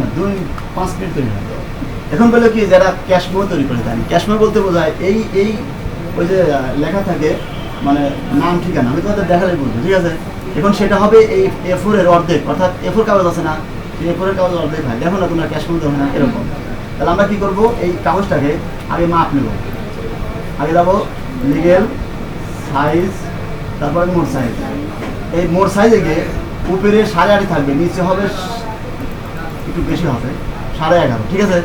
না দুই পাঁচ মিনিট তৈরি হয়। এখন বলে কি, যারা ক্যাশমো তৈরি করে ক্যাশমো বলতে বোঝায় এই এই, ওই যে লেখা থাকে মানে নাম, ঠিকানা, আমি তোমাদের দেখালে বলব ঠিক আছে? এখন সেটা হবে এই এ অর্ধেক, অর্থাৎ এ ফোর কাগজ আছে না এ ফোরের কাগজ অর্ধেক হয় দেখো না তোমরা ক্যাশমো দেবো না, এরকম। তাহলে আমরা কি করব? এই কাগজটাকে আগে মাপ নেব। আগে যাব লিগেল সাইজ তারপরে মোট সাইজ এই মোট সাইজে গিয়ে উপরে সাড়ে আটই থাকবে, নিচে হবে একটু বেশি হবে সাড়ে এগারো ঠিক আছে?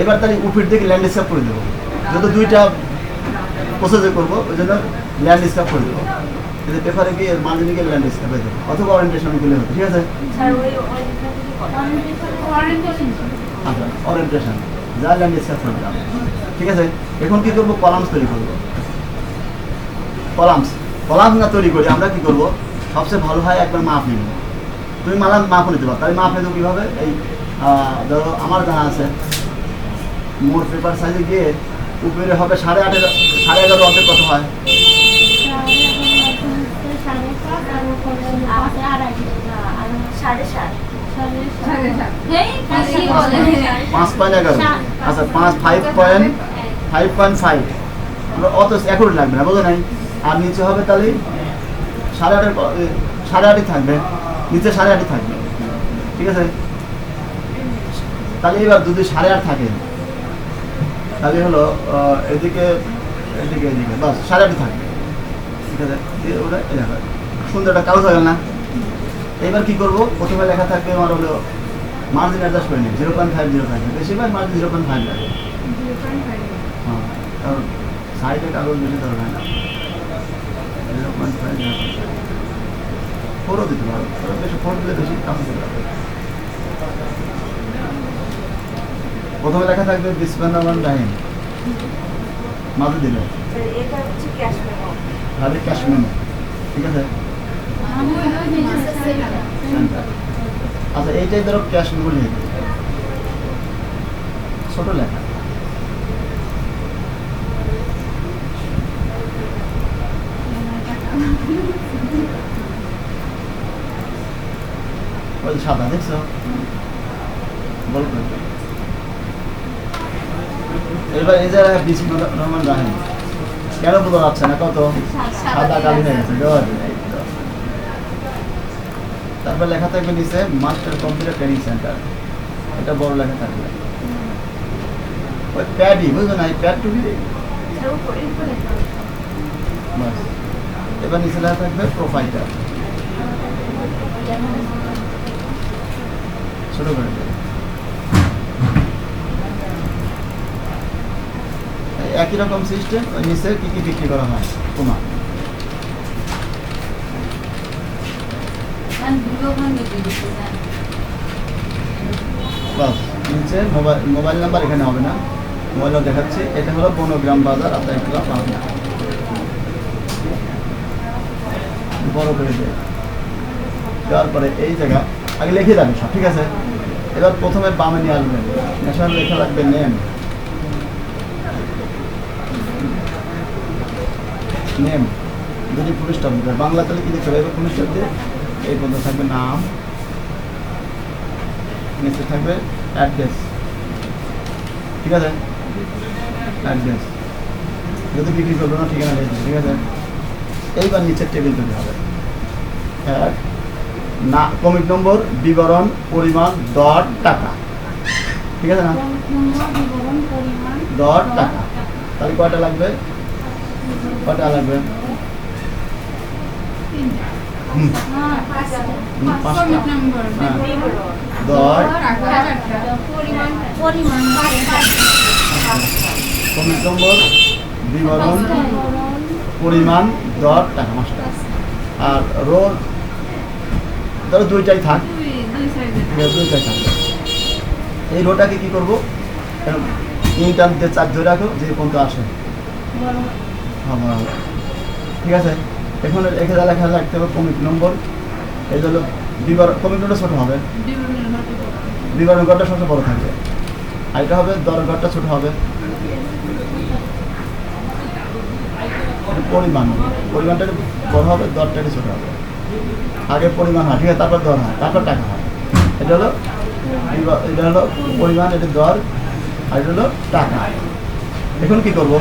এবার তাহলে উপর দিকে ল্যান্ড স্কাপ করে দেবো। যত দুইটা প্রসেসে করব ওই জন্য ল্যান্ড স্কাপ করে দেবো। কিন্তু পেপারে গিয়ে মাঝে গিয়ে ল্যান্ড স্কাপে দেবো অথবা অরিয়েন্টেশনগুলো হবে ঠিক আছে? করে আচ্ছা অরিয়েন্টেশন যা ল্যান্ড স্কাপ করে ঠিক আছে? এখন কি করব? কলামস তৈরি করব। কলামস কলামস না তৈরি করি আমরা কি করব? সবচেয়ে ভালো হয় একবার মাপ নিব। তুমি মালা মাপ নিতে পারো। তাহলে মাপ নিতে কীভাবে? এই ধরো আমার জানা আছে। মোট পেপার সাইজে গিয়ে উপরে হবে সাড়ে আটের, সাড়ে এগারো অর্ধেক কত হয়? পাঁচ পয়েন্ট এগারো। আচ্ছা পাঁচ ফাইভ পয়েন্ট ফাইভ পয়েন্ট অত লাগবে না আর নিচে হবে তাহলে সাড়ে আটের সাড়ে আটই থাকবে। নিচে সাড়ে আটই থাকবে। ঠিক আছে? তাহলে এবার যদি সাড়ে আট থাকে। তাহলে হলো এদিকে এদিকে এদিকে বাস সাড়ে আটই থাকবে ঠিক আছে? ওটা দেখো, সুন্দর একটা কাগজ গেল না? এবার কি করব? প্রথমে লেখা থাকবে আমার হলো মার্জিন অ্যাডজাস্ট করে নিই zero point five zero five বেশিরভাগ মার্জিন জিরো পয়েন্ট ফাইভ লাগে। হ্যাঁ কারণ সাইডে কাগজ বেশি দরকার না। জিরো পয়েন্ট ফাইভ জিরো ফোরও দিতে পারো বেশি ফোর দিলে বেশি কাপড় দিতে পারবে প্রথমে লেখা থাকবে বিসমেন্দামান ডাইন মাঝে দিলে। তাহলে ক্যাশ মেমো। ঠিক আছে? আচ্ছা এইটাই ধরো ক্যাশ মেমো লিখে। ছোট লেখা। ওই সাদা দেখছ? বল। এবার এই জায়গায় বিশ রহমান রাহেন কেন বোঝা যাচ্ছে না? কত? সাদা কালি হয়ে গেছে। তারপর লেখা থাকবে নিচে মাস্টার কম্পিউটার ট্রেনিং সেন্টার। এটা বড় লেখা থাকবে। ওই প্যাডই বুঝলো না? এই প্যাড টুবি বাস। এবার নিচে লেখা থাকবে প্রোফাইলটা ছোট করে দেবে। এই একই রকম সিস্টেম ওই নিচে কি কি বিক্রি করা হয়? তোমার বাস নিচে মোবাইল মোবাইল নাম্বার এখানে হবে না। মোবাইল দেখাচ্ছি এটা হলো বনগ্রাম বাজার আপনার একটু পাবেন। বড় করে দেয়। দেওয়ার পরে এই জায়গা আগে লিখে যাবেন সব ঠিক আছে? এবার প্রথমে বামে নিয়ে আসবেন। ন্যাশনাল লেখা লাগবে নেম নেম যদি পুলিশ স্টাফ বাংলা তাহলে কি দেখতে হবে? এবার পুলিশ স্টাফ দিয়ে এই পর্যন্ত থাকবে নাম নিচে থাকবে অ্যাড্রেস। ঠিক আছে? অ্যাড্রেস। যদি বিক্রি করব না ঠিকানা লিখে দিবে, ঠিক আছে? এইবার নিচের টেবিল তৈরি হবে। এক না কমিক নম্বর বিবরণ পরিমাণ দর টাকা। ঠিক আছে না? দর টাকা। তাহলে কয়টা লাগবে? কয়টা লাগবে বিবরণ পরিমাণ দর টাকা মাস্টার আর রোল ধরো দুইটাই থাক। দুইটাই থাকবে এই রোটাকে কি করব? ইন্টার দিয়ে চার ধরে রাখো যে পর্যন্ত আসে। ঠিক আছে? এখন এখানে লেখা রাখতে হবে কমিক নম্বর। এই হলো বিবরণ কমিক নম্বর ছোটো হবে। বিবরণ ঘরটা সবচেয়ে বড় থাকবে। আর এটা হবে দর ঘরটা ছোটো হবে। পরিমাণ। পরিমাণটা বড় হবে, দরটা ছোটো হবে। আগে পরিমাণ হয়, ঠিক আছে? তারপর দর হয়, তারপর টাকা হয়। এটা হলো এটা হলো পরিমাণ, এটা দর, আর এটা হলো টাকা। এখন কি করব?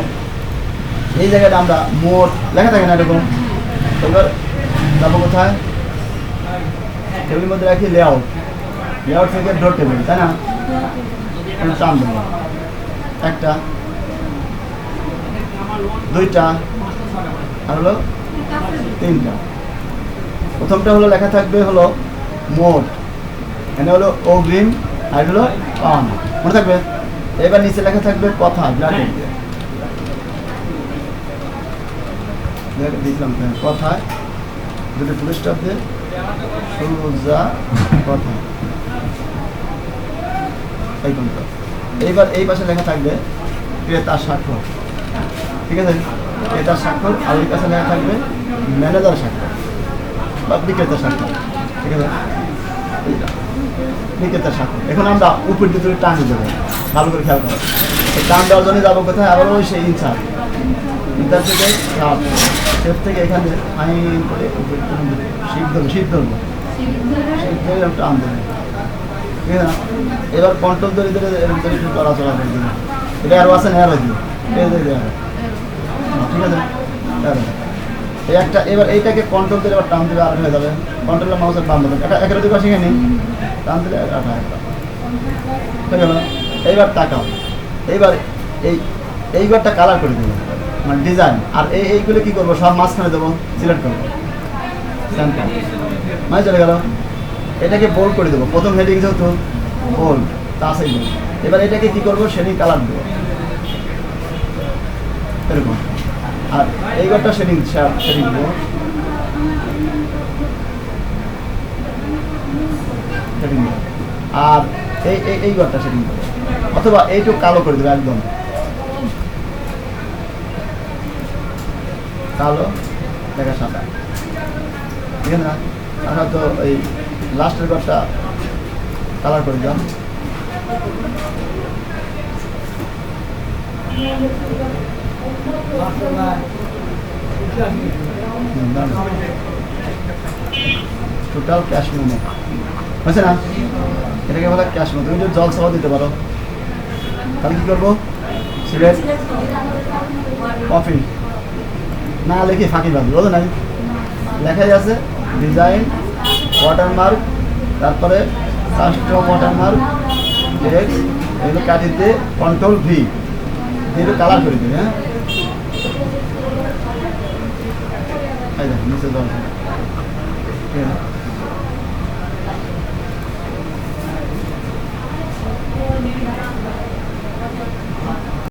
এই জায়গাটা আমরা মোট লেখা থাকে না এরকম? এবার যাব কোথায়? টেবিলের মধ্যে রাখি লেআউট লেআউট থেকে ডোর টেবিল তাই না? টান একটা, দুইটা, আর হলো তিনটা। প্রথমটা হলো লেখা থাকবে হলো মোট। এখানে হলো অগ্রিম, আর হলো পাওনা মনে থাকবে? এবার নিচে লেখা থাকবে কথা ব্র্যাকেট দিয়ে দেখ- দিয়েছিলাম তো, কথা দুটো ফুল স্টপ দিয়ে সোজা কথা। এই এইবার এই পাশে লেখা থাকবে ক্রেতার স্বাক্ষর। ঠিক আছে? ক্রেতার স্বাক্ষর আর ওই পাশে লেখা থাকবে ম্যানেজার স্বাক্ষর। বা বিক্রেতার স্বাক্ষর। ঠিক আছে। বিক্রেতার স্বাক্ষর। এখন আমরা উপর দিকে টান দেবো। ভালো করে খেয়াল করো। এই টান দেওয়ার জন্য যাব কোথায়? আবার ওই সেই ইনসার্ট ইনসার্ট থেকে সাপ থেকে এখানে ফাইন করে উপরে টান দেবো শীত ধরবো শীত ধরবো শীত ধরে আমি টান দেবো ঠিক না? এবার কন্ট্রোল ধরে ধরে একটু চলাচলা করে। দেবো এটা আরও আছে না আরও দিও এই যে, এই arrow। ঠিক আছে। এই একটা, এবার এইটাকে কন্ট্রোল দিলে এবার টান দিলে আর হয়ে যাবে। কন্ট্রোলের মাউসের বাম দেবেন এটা একের পাশে নিই টান দিলে আটা একটা হয়ে গেল এইবার তাকাও। এইবার এই, এইবারটা কালার করে দেবো মানে ডিজাইন আর এই এইগুলো কি করব? সব মাঝখানে দেবো সিলেক্ট করব। মানে চলে গেল। এটাকে বোল্ড করে দেবো। প্রথম হেডিং যেহেতু বোল্ড তা সেই এবার এটাকে কি করব? শেডিং কালার দেবো। এরকম। আর এইবারটা শেডিং শেডিং শেডিং দেবো। আর এই এই এই ঘরটা শেডিং দেবো। অথবা এইটুকু কালো করে দেবো একদম। কালো, দেখা সাদা। ঠিক আছে না? আমরা তো এই লাস্টের ঘরটা কালার করে দিলাম। টোটাল ক্যাশ মেমো হয়েছে না? এটাকে বলে ক্যাশ মেমো তুমি যদি জল সহ দিতে পারো। তাহলে কী করব? সিলেট কফি না লিখে ফাঁকি পাবি বলো নাই লেখাই আছে ডিজাইন ওয়াটারমার্ক তারপরে কাস্টম ওয়াটারমার্ক এক্স এগুলো কাটিতে কন্ট্রোল ভি এগুলো কালার করে দিন হ্যাঁ। নিচে জল।